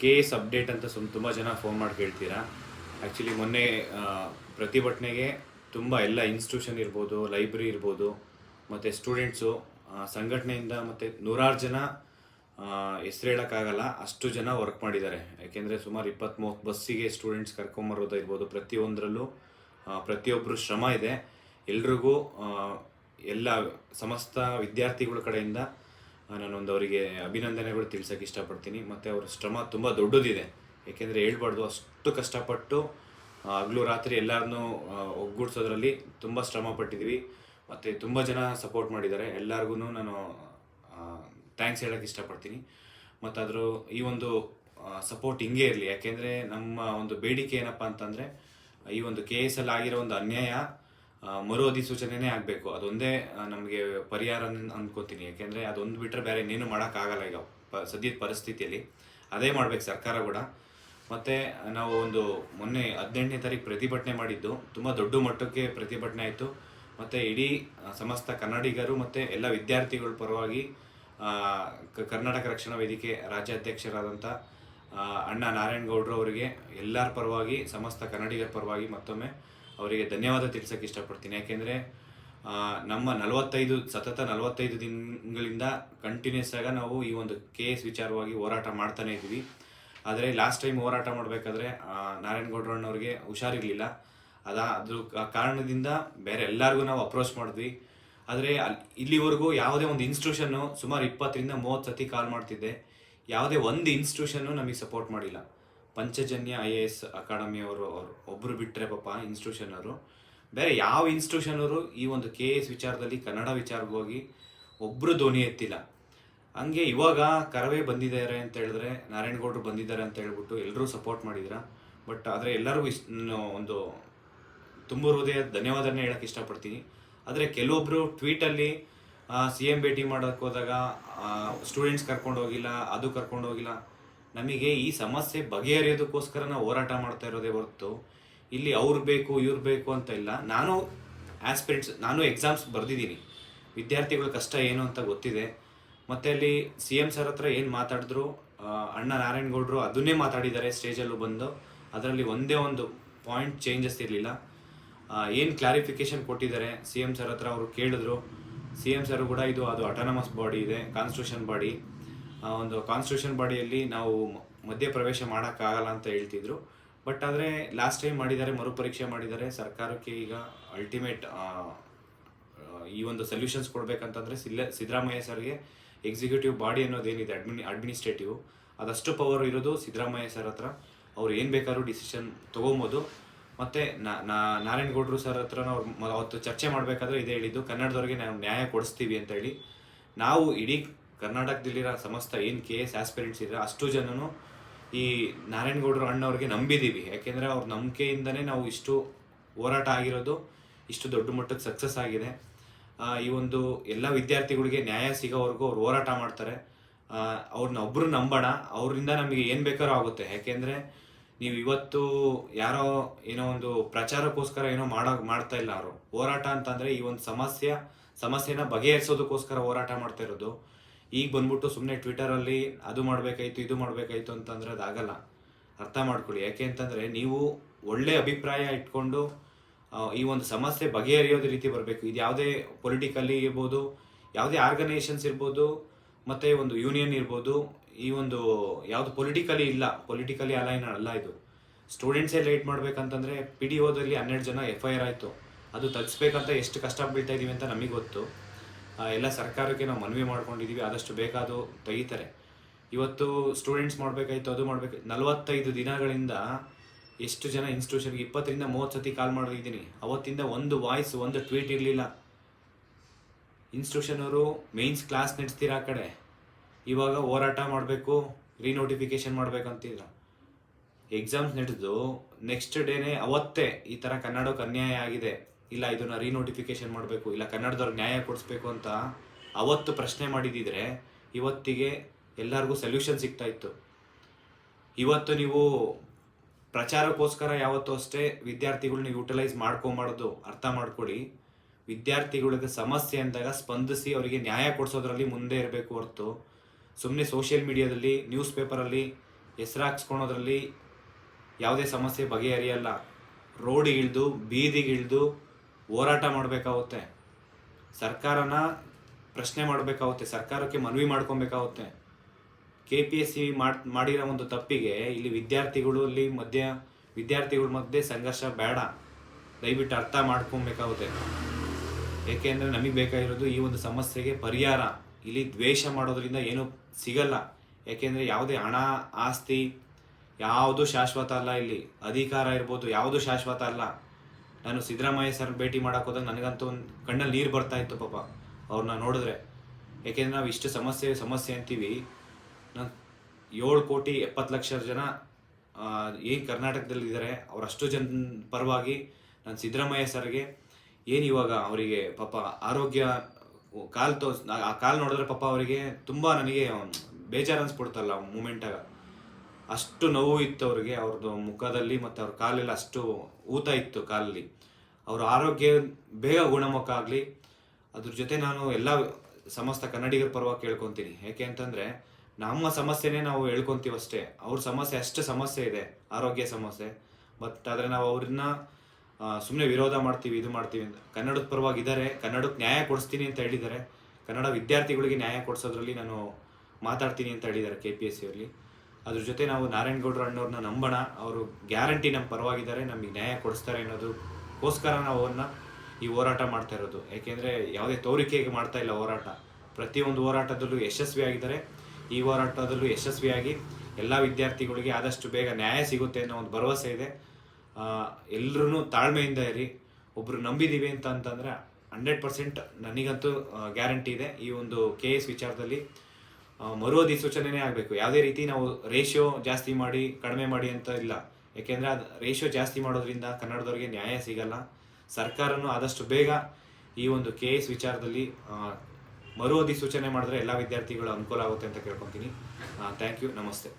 K S update ಅಂತ ಸುಮ್ ತುಂಬ ಜನ ಫೋನ್ ಮಾಡಿ ಕೇಳ್ತೀರಾ? ಆ್ಯಕ್ಚುಲಿ ಮೊನ್ನೆ ಪ್ರತಿಭಟನೆಗೆ ತುಂಬ ಎಲ್ಲ ಇನ್ಸ್ಟಿಟ್ಯೂಷನ್ ಇರ್ಬೋದು ಲೈಬ್ರರಿ ಇರ್ಬೋದು, ಮತ್ತು ಸ್ಟೂಡೆಂಟ್ಸು ಸಂಘಟನೆಯಿಂದ ಮತ್ತು ನೂರಾರು ಜನ ಹೆಸರು ಹೇಳೋಕ್ಕಾಗಲ್ಲ, ಅಷ್ಟು ಜನ ವರ್ಕ್ ಮಾಡಿದ್ದಾರೆ. ಯಾಕೆಂದರೆ ಸುಮಾರು ಇಪ್ಪತ್ತ್ ಮೂವತ್ತು ಬಸ್ಸಿಗೆ ಸ್ಟೂಡೆಂಟ್ಸ್ ಕರ್ಕೊಂಬರೋದಾಗಿರ್ಬೋದು ಪ್ರತಿಯೊಂದರಲ್ಲೂ ಪ್ರತಿಯೊಬ್ಬರು ಶ್ರಮ ಇದೆ. ಎಲ್ರಿಗೂ ಎಲ್ಲ ಸಮಸ್ತ ವಿದ್ಯಾರ್ಥಿಗಳ ಕಡೆಯಿಂದ ನಾನೊಂದು ಅವರಿಗೆ ಅಭಿನಂದನೆಗಳು ತಿಳ್ಸೋಕೆ ಇಷ್ಟಪಡ್ತೀನಿ. ಮತ್ತು ಅವರ ಶ್ರಮ ತುಂಬ ದೊಡ್ಡದಿದೆ. ಏಕೆಂದರೆ ಹೇಳ್ಬಾರ್ದು, ಅಷ್ಟು ಕಷ್ಟಪಟ್ಟು ಹಗಲು ರಾತ್ರಿ ಎಲ್ಲರನ್ನೂ ಒಗ್ಗೂಡಿಸೋದ್ರಲ್ಲಿ ತುಂಬ ಶ್ರಮ ಪಟ್ಟಿದ್ದೀವಿ ಮತ್ತು ತುಂಬ ಜನ ಸಪೋರ್ಟ್ ಮಾಡಿದ್ದಾರೆ. ಎಲ್ಲರಿಗೂ ನಾನು ಥ್ಯಾಂಕ್ಸ್ ಹೇಳೋಕ್ಕೆ ಇಷ್ಟಪಡ್ತೀನಿ. ಮತ್ತು ಅದರ ಈ ಒಂದು ಸಪೋರ್ಟ್ ಹಿಂಗೆ ಇರಲಿ. ಯಾಕೆಂದರೆ ನಮ್ಮ ಒಂದು ಬೇಡಿಕೆ ಏನಪ್ಪ ಅಂತಂದರೆ, ಈ ಒಂದು ಕೆ ಎಸ್ ಅಲ್ಲಿ ಆಗಿರೋ ಒಂದು ಅನ್ಯಾಯ ಮರು ಅಧಿಸೂಚನೆನೇ ಆಗಬೇಕು. ಅದೊಂದೇ ನಮಗೆ ಪರಿಹಾರ ಅಂದ್ಕೋತೀನಿ ಯಾಕೆಂದರೆ ಅದೊಂದು ಬಿಟ್ಟರೆ ಬೇರೆ ಇನ್ನೇನು ಮಾಡೋಕ್ಕಾಗಲ್ಲ ಈಗ ಪ, ಸದ್ಯದ ಪರಿಸ್ಥಿತಿಯಲ್ಲಿ. ಅದೇ ಮಾಡ್ಬೇಕು ಸರ್ಕಾರ ಕೂಡ. ಮತ್ತು ನಾವು ಒಂದು ಮೊನ್ನೆ ಹದಿನೆಂಟನೇ ತಾರೀಕು ಪ್ರತಿಭಟನೆ ಮಾಡಿದ್ದು. ತುಂಬ ದೊಡ್ಡ ಮಟ್ಟಕ್ಕೆ ಪ್ರತಿಭಟನೆ ಆಯಿತು. ಮತ್ತು ಇಡೀ ಸಮಸ್ತ ಕನ್ನಡಿಗರು ಮತ್ತು ಎಲ್ಲ ವಿದ್ಯಾರ್ಥಿಗಳ ಪರವಾಗಿ ಕರ್ನಾಟಕ ರಕ್ಷಣಾ ವೇದಿಕೆ ರಾಜ್ಯಾಧ್ಯಕ್ಷರಾದಂಥ ಅಣ್ಣ ನಾರಾಯಣಗೌಡರು ಅವರಿಗೆ ಎಲ್ಲರ ಪರವಾಗಿ, ಸಮಸ್ತ ಕನ್ನಡಿಗರ ಪರವಾಗಿ ಮತ್ತೊಮ್ಮೆ ಅವರಿಗೆ ಧನ್ಯವಾದ ತಿಳಿಸೋಕೆ ಇಷ್ಟಪಡ್ತೀನಿ. ಯಾಕೆಂದರೆ ನಮ್ಮ ನಲವತ್ತೈದು, ಸತತ ನಲವತ್ತೈದು ದಿನಗಳಿಂದ ಕಂಟಿನ್ಯೂಸ್ ಆಗ ನಾವು ಈ ಒಂದು ಕೇಸ್ ವಿಚಾರವಾಗಿ ಹೋರಾಟ ಮಾಡ್ತಾನೆ ಇದ್ವಿ ಆದರೆ ಲಾಸ್ಟ್ ಟೈಮ್ ಹೋರಾಟ ಮಾಡಬೇಕಾದ್ರೆ ನಾರಾಯಣಗೌಡರಣ್ಣವ್ರಿಗೆ ಹುಷಾರಿರಲಿಲ್ಲ. ಅದ ಅದ್ರ ಕಾರಣದಿಂದ ಬೇರೆ ಎಲ್ಲರಿಗೂ ನಾವು ಅಪ್ರೋಚ್ ಮಾಡಿದ್ವಿ. ಆದರೆ ಅಲ್ಲಿ ಇಲ್ಲಿವರೆಗೂ ಯಾವುದೇ ಒಂದು ಇನ್ಸ್ಟಿಟ್ಯೂಷನ್ನು ಸುಮಾರು ಇಪ್ಪತ್ತರಿಂದ ಮೂವತ್ತು ಸತಿ ಕಾಲ್ ಮಾಡ್ತಿದ್ದೆ. ಯಾವುದೇ ಒಂದು ಇನ್ಸ್ಟಿಟ್ಯೂಷನ್ನು ನಮಗೆ ಸಪೋರ್ಟ್ ಮಾಡಿಲ್ಲ. ಪಂಚಜನ್ಯ, ಐ ಎ ಎಸ್, ಅಕಾಡೆಮಿಯವರು ಅವರು ಒಬ್ಬರು ಬಿಟ್ಟರೆ ಪಾಪ ಇನ್ಸ್ಟಿಟ್ಯೂಷನ್ ಅವರು ಬೇರೆ ಯಾವ ಇನ್ಸ್ಟಿಟ್ಯೂಷನ್ ಅವರು ಈ ಒಂದು ಕೆ ಎಸ್ ವಿಚಾರದಲ್ಲಿ, ಕನ್ನಡ ವಿಚಾರವಾಗಿ ಒಬ್ಬರು ಧ್ವನಿ ಎತ್ತಿಲ್ಲ. ಹಂಗೆ ಇವಾಗ ಕರವೇ ಬಂದಿದ್ದಾರೆ ಅಂತ ಹೇಳಿದ್ರೆ, ನಾರಾಯಣಗೌಡರು ಬಂದಿದ್ದಾರೆ ಅಂತ ಹೇಳ್ಬಿಟ್ಟು ಎಲ್ಲರೂ ಸಪೋರ್ಟ್ ಮಾಡಿದ್ರ ಬಟ್ ಆದರೆ ಎಲ್ಲರಿಗೂ ಇಸ್ ಒಂದು ತುಂಬ ಹೃದಯ ಧನ್ಯವಾದನೇ ಹೇಳಕ್ಕೆ ಇಷ್ಟಪಡ್ತೀನಿ. ಆದರೆ ಕೆಲವೊಬ್ಬರು ಟ್ವೀಟಲ್ಲಿ ಸಿ ಎಂ ಭೇಟಿ ಮಾಡೋಕ್ಕೆ ಹೋದಾಗ ಸ್ಟೂಡೆಂಟ್ಸ್ ಕರ್ಕೊಂಡು ಹೋಗಿಲ್ಲ, ಅದು ಕರ್ಕೊಂಡು ಹೋಗಿಲ್ಲ ನಮಗೆ ಈ ಸಮಸ್ಯೆ ಬಗೆಹರಿಯೋದಕ್ಕೋಸ್ಕರ ನಾವು ಹೋರಾಟ ಮಾಡ್ತಾ ಇರೋದೇ ಹೊರತು, ಇಲ್ಲಿ ಅವ್ರು ಬೇಕು, ಇವ್ರು ಬೇಕು ಅಂತ ಇಲ್ಲ. ನಾನು ಆಸ್ಪಿರೆಂಟ್ಸ್ ನಾನು ಎಕ್ಸಾಮ್ಸ್ ಬರೆದಿದ್ದೀನಿ. ವಿದ್ಯಾರ್ಥಿಗಳ ಕಷ್ಟ ಏನು ಅಂತ ಗೊತ್ತಿದೆ. ಮತ್ತೆ ಅಲ್ಲಿ ಸಿ ಎಂ ಸರ್ ಹತ್ರ ಏನು ಮಾತಾಡಿದ್ರು ಅಣ್ಣ ನಾರಾಯಣಗೌಡರು ಅದನ್ನೇ ಮಾತಾಡಿದ್ದಾರೆ ಸ್ಟೇಜಲ್ಲೂ ಬಂದು. ಅದರಲ್ಲಿ ಒಂದೇ ಒಂದು ಪಾಯಿಂಟ್ ಚೇಂಜಸ್ ಇರಲಿಲ್ಲ. ಏನು ಕ್ಲಾರಿಫಿಕೇಶನ್ ಕೊಟ್ಟಿದ್ದಾರೆ? ಸಿ ಎಂ ಸರ್ ಹತ್ರ ಅವರು ಕೇಳಿದ್ರು. ಸಿ ಎಂ ಸರ್ ಕೂಡ ಇದು, ಅದು ಅಟಾನಮಸ್ ಬಾಡಿ ಇದೆ ಕಾನ್ಸ್ಟಿಟ್ಯೂಷನ್ ಬಾಡಿ ಒಂದು ಕಾನ್ಸ್ಟಿಟ್ಯೂಷನ್ ಬಾಡಿಯಲ್ಲಿ ನಾವು ಮಧ್ಯ ಪ್ರವೇಶ ಮಾಡೋಕ್ಕಾಗಲ್ಲ ಅಂತ ಹೇಳ್ತಿದ್ರು. ಬಟ್ ಆದರೆ ಲಾಸ್ಟ್ ಟೈಮ್ ಮಾಡಿದ್ದಾರೆ, ಮರುಪರೀಕ್ಷೆ ಮಾಡಿದ್ದಾರೆ. ಸರ್ಕಾರಕ್ಕೆ ಈಗ ಅಲ್ಟಿಮೇಟ್ ಈ ಒಂದು ಸೊಲ್ಯೂಷನ್ಸ್ ಕೊಡಬೇಕಂತಂದರೆ ಸಿಲ್ಲ ಸಿದ್ದರಾಮಯ್ಯ ಸರ್ಗೆ ಎಕ್ಸಿಕ್ಯೂಟಿವ್ ಬಾಡಿ ಅನ್ನೋದೇನಿದೆ ಅಡ್ಮಿನಿ ಅಡ್ಮಿನಿಸ್ಟ್ರೇಟಿವ್ ಅದಷ್ಟು ಪವರ್ ಇರೋದು ಸಿದ್ದರಾಮಯ್ಯ ಸರ್ ಹತ್ರ. ಅವ್ರು ಏನು ಬೇಕಾದ್ರೂ ಡಿಸಿಷನ್ ತೊಗೊಬೋದು. ಮತ್ತು ನಾರಾಯಣಗೌಡರು ಸರ್ ಹತ್ರ ನಾವು ಅವತ್ತು ಚರ್ಚೆ ಮಾಡಬೇಕಾದ್ರೆ ಇದೇ ಹೇಳಿದ್ದು, ಕನ್ನಡದವ್ರಿಗೆ ನಾವು ನ್ಯಾಯ ಕೊಡಿಸ್ತೀವಿ ಅಂತ ಹೇಳಿ. ನಾವು ಇಡೀ ಕರ್ನಾಟಕದಲ್ಲಿರೋ ಸಮಸ್ತ ಏನು ಕೆ ಎಸ್ ಆಸ್ಪಿರೆಂಟ್ಸ್ ಇದ್ದಾರೆ ಅಷ್ಟು ಜನನು ಈ ನಾರಾಯಣಗೌಡರು ಅಣ್ಣವ್ರಿಗೆ ನಂಬಿದ್ದೀವಿ ಯಾಕೆಂದರೆ ಅವ್ರ ನಂಬಿಕೆಯಿಂದನೇ ನಾವು ಇಷ್ಟು ಹೋರಾಟ ಆಗಿರೋದು, ಇಷ್ಟು ದೊಡ್ಡ ಮಟ್ಟದ ಸಕ್ಸಸ್ ಆಗಿದೆ. ಈ ಒಂದು ಎಲ್ಲ ವಿದ್ಯಾರ್ಥಿಗಳಿಗೆ ನ್ಯಾಯ ಸಿಗೋವರೆಗೂ ಅವ್ರು ಹೋರಾಟ ಮಾಡ್ತಾರೆ. ಅವ್ರನ್ನ ಒಬ್ಬರು ನಂಬೋಣ. ಅವರಿಂದ ನಮಗೆ ಏನು ಬೇಕಾದ್ರೂ ಆಗುತ್ತೆ. ಯಾಕೆಂದರೆ ನೀವು ಇವತ್ತು ಯಾರೋ ಏನೋ ಒಂದು ಪ್ರಚಾರಕ್ಕೋಸ್ಕರ ಏನೋ ಮಾಡೋ, ಮಾಡ್ತಾ ಇಲ್ಲ ಅವರು. ಹೋರಾಟ ಅಂತಂದರೆ ಈ ಒಂದು ಸಮಸ್ಯೆ, ಸಮಸ್ಯೆನ ಬಗೆಹರಿಸೋದಕ್ಕೋಸ್ಕರ ಹೋರಾಟ ಮಾಡ್ತಾ ಇರೋದು. ಈಗ ಬಂದ್ಬಿಟ್ಟು ಸುಮ್ಮನೆ ಟ್ವಿಟರಲ್ಲಿ ಅದು ಮಾಡಬೇಕಾಯ್ತು, ಇದು ಮಾಡಬೇಕಾಯ್ತು ಅಂತಂದ್ರೆ ಅದಾಗಲ್ಲ. ಅರ್ಥ ಮಾಡ್ಕೊಳ್ಳಿ. ಯಾಕೆ ಅಂತಂದರೆ ನೀವು ಒಳ್ಳೆ ಅಭಿಪ್ರಾಯ ಇಟ್ಕೊಂಡು ಈ ಒಂದು ಸಮಸ್ಯೆ ಬಗೆಹರಿಯೋದ ರೀತಿ ಬರಬೇಕು. ಇದು ಯಾವುದೇ ಪೊಲಿಟಿಕಲಿ ಇರ್ಬೋದು, ಯಾವುದೇ ಆರ್ಗನೈಸೇಷನ್ಸ್ ಇರ್ಬೋದು, ಮತ್ತು ಒಂದು ಯೂನಿಯನ್ ಇರ್ಬೋದು, ಈ ಒಂದು ಯಾವುದು ಪೊಲಿಟಿಕಲಿ ಇಲ್ಲ. ಪೊಲಿಟಿಕಲಿ ಅಲೈನ್ ಅಲ್ಲ ಇದು. ಸ್ಟೂಡೆಂಟ್ಸೇ ಲೇಟ್ ಮಾಡ್ಬೇಕಂತಂದರೆ ಪಿ ಡಿ ಓದಲ್ಲಿ ಹನ್ನೆರಡು ಜನ ಎಫ್ ಐ ಆರ್ ಆಯಿತು. ಅದು ತಗ್ಸ್ಬೇಕಂತ ಎಷ್ಟು ಕಷ್ಟ ಬೀಳ್ತಾ ಇದೀವಿ ಅಂತ ನಮಗೆ ಗೊತ್ತು. ಎಲ್ಲ ಸರ್ಕಾರಕ್ಕೆ ನಾವು ಮನವಿ ಮಾಡ್ಕೊಂಡಿದ್ದೀವಿ ಆದಷ್ಟು ಬೇಕಾದು ತೆಗಿತಾರೆ. ಇವತ್ತು ಸ್ಟೂಡೆಂಟ್ಸ್ ಮಾಡಬೇಕಾಯ್ತು, ಅದು ಮಾಡಬೇಕು, ನಲವತ್ತೈದು ದಿನಗಳಿಂದ ಎಷ್ಟು ಜನ ಇನ್ಸ್ಟಿಟ್ಯೂಷನ್ಗೆ ಇಪ್ಪತ್ತರಿಂದ ಮೂವತ್ತು ಸತಿ ಕಾಲ್ ಮಾಡಿದ್ದೀನಿ ಅವತ್ತಿಂದ ಒಂದು ವಾಯ್ಸ್ ಒಂದು ಟ್ವೀಟ್ ಇರಲಿಲ್ಲ. ಇನ್ಸ್ಟಿಟ್ಯೂಷನ್ ಅವರು ಮೇನ್ಸ್ ಕ್ಲಾಸ್ ನಡೆಸ್ತೀರ ಆ ಕಡೆ? ಇವಾಗ ಹೋರಾಟ ಮಾಡಬೇಕು ರೀನೋಟಿಫಿಕೇಷನ್ ಮಾಡಬೇಕಂತಿಲ್ಲ ಎಕ್ಸಾಮ್ಸ್ ನಡೆದು ನೆಕ್ಸ್ಟ್ ಡೇನೇ ಅವತ್ತೇ ಈ ಥರ ಕನ್ನಡಕ್ಕೆ ಅನ್ಯಾಯ ಆಗಿದೆ. ಇಲ್ಲ, ಇದನ್ನ ರೀನೋಟಿಫಿಕೇಶನ್ ಮಾಡಬೇಕು, ಇಲ್ಲ ಕನ್ನಡದವ್ರಿಗೆ ನ್ಯಾಯ ಕೊಡಿಸ್ಬೇಕು ಅಂತ ಅವತ್ತು ಪ್ರಶ್ನೆ ಮಾಡಿದಿದ್ರೆ ಇವತ್ತಿಗೆ ಎಲ್ಲರಿಗೂ ಸೊಲ್ಯೂಷನ್ ಸಿಗ್ತಾ ಇತ್ತು. ಇವತ್ತು ನೀವು ಪ್ರಚಾರಕ್ಕೋಸ್ಕರ ಯಾವತ್ತೂ ಅಷ್ಟೇ ವಿದ್ಯಾರ್ಥಿಗಳನ್ನ ಯೂಟಿಲೈಸ್ ಮಾಡ್ಕೊಂಬಾರ್ದು ಅರ್ಥ ಮಾಡ್ಕೊಡಿ. ವಿದ್ಯಾರ್ಥಿಗಳಿಗೆ ಸಮಸ್ಯೆ ಅಂದಾಗ ಸ್ಪಂದಿಸಿ ಅವರಿಗೆ ನ್ಯಾಯ ಕೊಡಿಸೋದ್ರಲ್ಲಿ ಮುಂದೆ ಇರಬೇಕು ಹೊರತು. ಸುಮ್ಮನೆ ಸೋಷಿಯಲ್ ಮೀಡಿಯಾದಲ್ಲಿ ನ್ಯೂಸ್ ಪೇಪರಲ್ಲಿ ಹೆಸರು ಹಾಕ್ಸ್ಕೊಳೋದ್ರಲ್ಲಿ ಯಾವುದೇ ಸಮಸ್ಯೆ ಬಗೆಹರಿಯಲ್ಲ. ರೋಡಿಗಿಳಿದು ಬೀದಿಗಿಳಿದು ಹೋರಾಟ ಮಾಡಬೇಕಾಗುತ್ತೆ. ಸರ್ಕಾರನ ಪ್ರಶ್ನೆ ಮಾಡಬೇಕಾಗುತ್ತೆ, ಸರ್ಕಾರಕ್ಕೆ ಮನವಿ ಮಾಡ್ಕೊಬೇಕಾಗುತ್ತೆ. ಕೆ ಪಿ ಎಸ್ ಸಿ ಮಾಡಿರೋ ಒಂದು ತಪ್ಪಿಗೆ ಇಲ್ಲಿ ವಿದ್ಯಾರ್ಥಿಗಳು ಇಲ್ಲಿ ಮಧ್ಯ, ವಿದ್ಯಾರ್ಥಿಗಳ ಮಧ್ಯೆ ಸಂಘರ್ಷ ಬೇಡ. ದಯವಿಟ್ಟು ಅರ್ಥ ಮಾಡ್ಕೊಬೇಕಾಗುತ್ತೆ. ಏಕೆಂದರೆ ನಮಗೆ ಬೇಕಾಗಿರೋದು ಈ ಒಂದು ಸಮಸ್ಯೆಗೆ ಪರಿಹಾರ. ಇಲ್ಲಿ ದ್ವೇಷ ಮಾಡೋದ್ರಿಂದ ಏನೂ ಸಿಗಲ್ಲ. ಏಕೆಂದರೆ ಯಾವುದೇ ಹಣ, ಆಸ್ತಿ, ಯಾವುದು ಶಾಶ್ವತ ಅಲ್ಲ ಇಲ್ಲಿ. ಅಧಿಕಾರ ಇರ್ಬೋದು, ಯಾವುದು ಶಾಶ್ವತ ಅಲ್ಲ. ನಾನು ಸಿದ್ದರಾಮಯ್ಯ ಸರ್ ಭೇಟಿ ಮಾಡಕ್ಕೆ ಹೋದಾಗ ನನಗಂತೂ ಒಂದು ಕಣ್ಣಲ್ಲಿ ನೀರು ಬರ್ತಾ ಇತ್ತು ಪಾಪ. ಅವ್ರನ್ನ ನೋಡಿದ್ರೆ, ಯಾಕೆಂದ್ರೆ ನಾವು ಇಷ್ಟು ಸಮಸ್ಯೆ ಸಮಸ್ಯೆ ಅಂತೀವಿ. ನಾನು ಏಳು ಕೋಟಿ ಎಪ್ಪತ್ತು ಲಕ್ಷ ಜನ ಏನು ಕರ್ನಾಟಕದಲ್ಲಿ ಇದ್ದಾರೆ ಅವರಷ್ಟು ಜನ ಪರವಾಗಿ ನಾನು ಸಿದ್ದರಾಮಯ್ಯ ಸರ್ಗೆ ಏನು ಇವಾಗ ಅವರಿಗೆ ಪಾಪ ಆರೋಗ್ಯ, ಕಾಲು ತೋ ಆ ಕಾಲು ನೋಡಿದ್ರೆ ಪಾಪ ಅವರಿಗೆ ತುಂಬ ನನಗೆ, ಬೇಜಾರು ಅನ್ಸ್ಬಿಡ್ತಲ್ಲ ಮೂಮೆಂಟಾಗ ಅಷ್ಟು ನೋವು ಇತ್ತು ಅವ್ರಿಗೆ ಅವ್ರದ್ದು ಮುಖದಲ್ಲಿ ಮತ್ತು ಅವ್ರ ಕಾಲೆಲ್ಲ ಅಷ್ಟು ಊತ ಇತ್ತು ಕಾಲಲ್ಲಿ. ಅವ್ರ ಆರೋಗ್ಯ ಬೇಗ ಗುಣಮುಖ ಆಗಲಿ. ಅದ್ರ ಜೊತೆ ನಾನು ಎಲ್ಲ ಸಮಸ್ತ ಕನ್ನಡಿಗರ ಪರವಾಗಿ ಕೇಳ್ಕೊತೀನಿ. ಯಾಕೆ ಅಂತಂದರೆ, ನಮ್ಮ ಸಮಸ್ಯೆನೇ ನಾವು ಹೇಳ್ಕೊತೀವಿ ಅಷ್ಟೇ. ಅವ್ರ ಸಮಸ್ಯೆ ಅಷ್ಟು ಸಮಸ್ಯೆ ಇದೆ, ಆರೋಗ್ಯ ಸಮಸ್ಯೆ. ಬಟ್ ಆದರೆ ನಾವು ಅವ್ರನ್ನ ಸುಮ್ಮನೆ ವಿರೋಧ ಮಾಡ್ತೀವಿ, ಇದು ಮಾಡ್ತೀವಿ ಅಂತ. ಕನ್ನಡದ ಪರವಾಗಿ ಇದ್ದಾರೆ ಕನ್ನಡಕ್ಕೆ ನ್ಯಾಯ ಕೊಡಿಸ್ತೀನಿ ಅಂತ ಹೇಳಿದ್ದಾರೆ. ಕನ್ನಡ ವಿದ್ಯಾರ್ಥಿಗಳಿಗೆ ನ್ಯಾಯ ಕೊಡಿಸೋದ್ರಲ್ಲಿ ನಾನು ಮಾತಾಡ್ತೀನಿ ಅಂತ ಹೇಳಿದ್ದಾರೆ ಕೆ ಪಿ ಎಸ್ ಸಿಯಲ್ಲಿ ಅದ್ರ ಜೊತೆ ನಾವು ನಾರಾಯಣಗೌಡರು ಅಣ್ಣವ್ರನ್ನ ನಂಬೋಣ. ಅವರು ಗ್ಯಾರಂಟಿ ನಮ್ಮ ಪರವಾಗಿದ್ದಾರೆ, ನಮಗೆ ನ್ಯಾಯ ಕೊಡಿಸ್ತಾರೆ ಅನ್ನೋದಕ್ಕೋಸ್ಕರ ನಾವು ಅವ್ರನ್ನ ಈ ಹೋರಾಟ ಮಾಡ್ತಾ ಇರೋದು. ಯಾಕೆಂದರೆ ಯಾವುದೇ ತೋರಿಕೆಗೆ ಮಾಡ್ತಾ ಇಲ್ಲ ಹೋರಾಟ. ಪ್ರತಿಯೊಂದು ಹೋರಾಟದಲ್ಲೂ ಯಶಸ್ವಿಯಾಗಿದ್ದಾರೆ ಈ ಹೋರಾಟದಲ್ಲೂ ಯಶಸ್ವಿಯಾಗಿ ಎಲ್ಲ ವಿದ್ಯಾರ್ಥಿಗಳಿಗೆ ಆದಷ್ಟು ಬೇಗ ನ್ಯಾಯ ಸಿಗುತ್ತೆ ಅನ್ನೋ ಒಂದು ಭರವಸೆ ಇದೆ. ಎಲ್ಲರೂ ತಾಳ್ಮೆಯಿಂದ ಇರಿ. ಒಬ್ಬರು ನಂಬಿದ್ದೀವಿ ಅಂತ ಅಂತಂದರೆ ಹಂಡ್ರೆಡ್ ಪರ್ಸೆಂಟ್ ನನಗಂತೂ ಗ್ಯಾರಂಟಿ ಇದೆ. ಈ ಒಂದು ಕೆ ಎಸ್ ವಿಚಾರದಲ್ಲಿ ಮರು ಅಧಿಸೂಚನೆನೇ ಆಗಬೇಕು. ಯಾವುದೇ ರೀತಿ ನಾವು ರೇಷಿಯೋ ಜಾಸ್ತಿ ಮಾಡಿ, ಕಡಿಮೆ ಮಾಡಿ ಅಂತ ಇಲ್ಲ. ಯಾಕೆಂದರೆ ಅದು ರೇಷಿಯೋ ಜಾಸ್ತಿ ಮಾಡೋದ್ರಿಂದ ಕನ್ನಡದವ್ರಿಗೆ ನ್ಯಾಯ ಸಿಗಲ್ಲ. ಸರ್ಕಾರನು ಆದಷ್ಟು ಬೇಗ ಈ ಒಂದು ಕೆ ಎಸ್ ವಿಚಾರದಲ್ಲಿ ಮರು ಅಧಿಸೂಚನೆ ಮಾಡಿದ್ರೆ ಎಲ್ಲ ವಿದ್ಯಾರ್ಥಿಗಳು ಅನುಕೂಲ ಆಗುತ್ತೆ ಅಂತ ಕೇಳ್ಕೊತೀನಿ. ಥ್ಯಾಂಕ್ ಯು ನಮಸ್ತೆ.